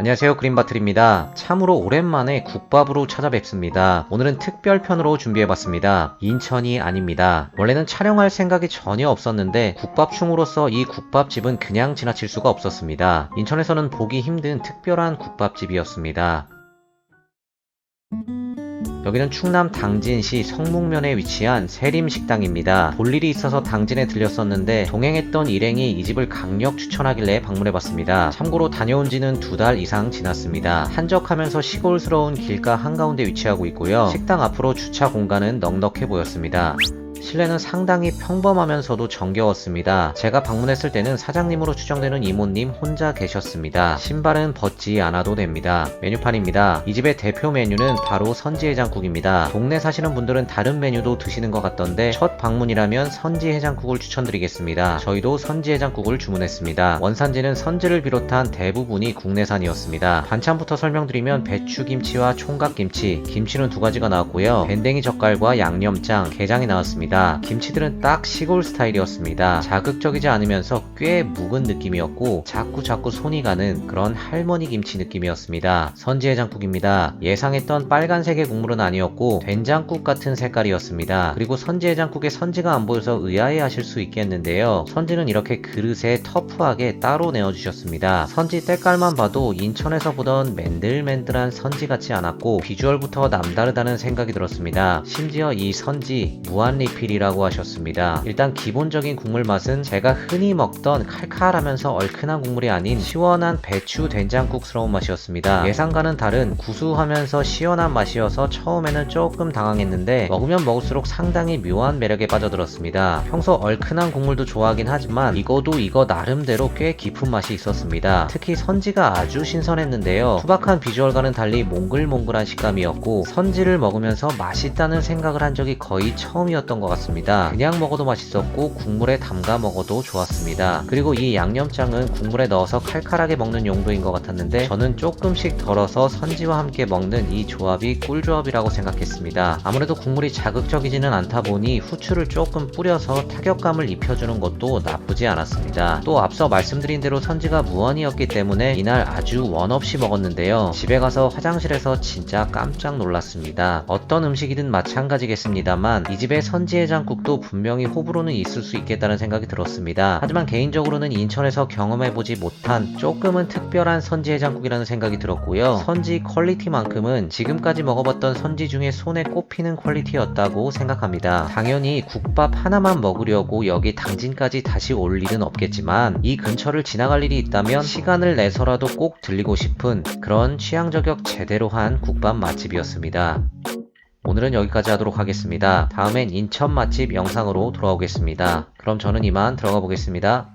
안녕하세요 그린바틀입니다. 참으로 오랜만에 국밥으로 찾아뵙습니다. 오늘은 특별편으로 준비해봤습니다. 인천이 아닙니다. 원래는 촬영할 생각이 전혀 없었는데 국밥충으로서 이 국밥집은 그냥 지나칠 수가 없었습니다. 인천에서는 보기 힘든 특별한 국밥집이었습니다. 여기는 충남 당진시 성목면에 위치한 세림식당입니다. 볼 일이 있어서 당진에 들렸었는데 동행했던 일행이 이 집을 강력 추천하길래 방문해봤습니다. 참고로 다녀온 지는 두 달 이상 지났습니다. 한적하면서 시골스러운 길가 한가운데 위치하고 있고요. 식당 앞으로 주차 공간은 넉넉해 보였습니다. 실내는 상당히 평범하면서도 정겨웠습니다. 제가 방문했을 때는 사장님으로 추정되는 이모님 혼자 계셨습니다. 신발은 벗지 않아도 됩니다. 메뉴판입니다. 이 집의 대표 메뉴는 바로 선지해장국입니다. 동네 사시는 분들은 다른 메뉴도 드시는 것 같던데 첫 방문이라면 선지해장국을 추천드리겠습니다. 저희도 선지해장국을 주문했습니다. 원산지는 선지를 비롯한 대부분이 국내산이었습니다. 반찬부터 설명드리면 배추김치와 총각김치, 김치는 두 가지가 나왔고요. 밴댕이 젓갈과 양념장, 게장이 나왔습니다. 김치들은 딱 시골 스타일이었습니다. 자극적이지 않으면서 꽤 묵은 느낌이었고 자꾸 자꾸 손이 가는 그런 할머니 김치 느낌이었습니다. 선지해 장국입니다. 예상했던 빨간색의 국물은 아니었고 된장국 같은 색깔이었습니다. 그리고 선지해 장국에 선지가 안 보여서 의아해하실 수 있겠는데요. 선지는 이렇게 그릇에 터프하게 따로 내어주셨습니다. 선지 때깔만 봐도 인천에서 보던 맨들맨들한 선지 같지 않았고 비주얼부터 남다르다는 생각이 들었습니다. 심지어 이 선지 무한 리필 이라고 하셨습니다. 일단 기본적인 국물 맛은 제가 흔히 먹던 칼칼하면서 얼큰한 국물이 아닌 시원한 배추 된장국스러운 맛이었습니다. 예상과는 다른 구수하면서 시원한 맛이어서 처음에는 조금 당황했는데 먹으면 먹을수록 상당히 묘한 매력에 빠져들었습니다. 평소 얼큰한 국물도 좋아하긴 하지만 이거도 이거 나름대로 꽤 깊은 맛이 있었습니다. 특히 선지가 아주 신선했는데요. 투박한 비주얼과는 달리 몽글몽글한 식감이었고 선지를 먹으면서 맛있다는 생각을 한 적이 거의 처음이었던 것 같습니다. 그냥 먹어도 맛있었고 국물에 담가 먹어도 좋았습니다. 그리고 이 양념장은 국물에 넣어서 칼칼하게 먹는 용도인 것 같았는데 저는 조금씩 덜어서 선지와 함께 먹는 이 조합이 꿀조합이라고 생각했습니다. 아무래도 국물이 자극적이지는 않다 보니 후추를 조금 뿌려서 타격감을 입혀주는 것도 나쁘지 않았습니다. 또 앞서 말씀드린 대로 선지가 무한이었기 때문에 이날 아주 원 없이 먹었는데요. 집에 가서 화장실에서 진짜 깜짝 놀랐습니다. 어떤 음식이든 마찬가지겠습니다만 이 집의 선지 해장국도 분명히 호불호는 있을 수 있겠다는 생각이 들었습니다. 하지만 개인적으로는 인천에서 경험해보지 못한 조금은 특별한 선지 해장국이라는 생각이 들었고요. 선지 퀄리티만큼은 지금까지 먹어봤던 선지 중에 손에 꼽히는 퀄리티였다고 생각합니다. 당연히 국밥 하나만 먹으려고 여기 당진까지 다시 올 일은 없겠지만 이 근처를 지나갈 일이 있다면 시간을 내서라도 꼭 들리고 싶은 그런 취향 저격 제대로 한 국밥 맛집이었습니다. 오늘은 여기까지 하도록 하겠습니다. 다음엔 인천 맛집 영상으로 돌아오겠습니다. 그럼 저는 이만 들어가 보겠습니다.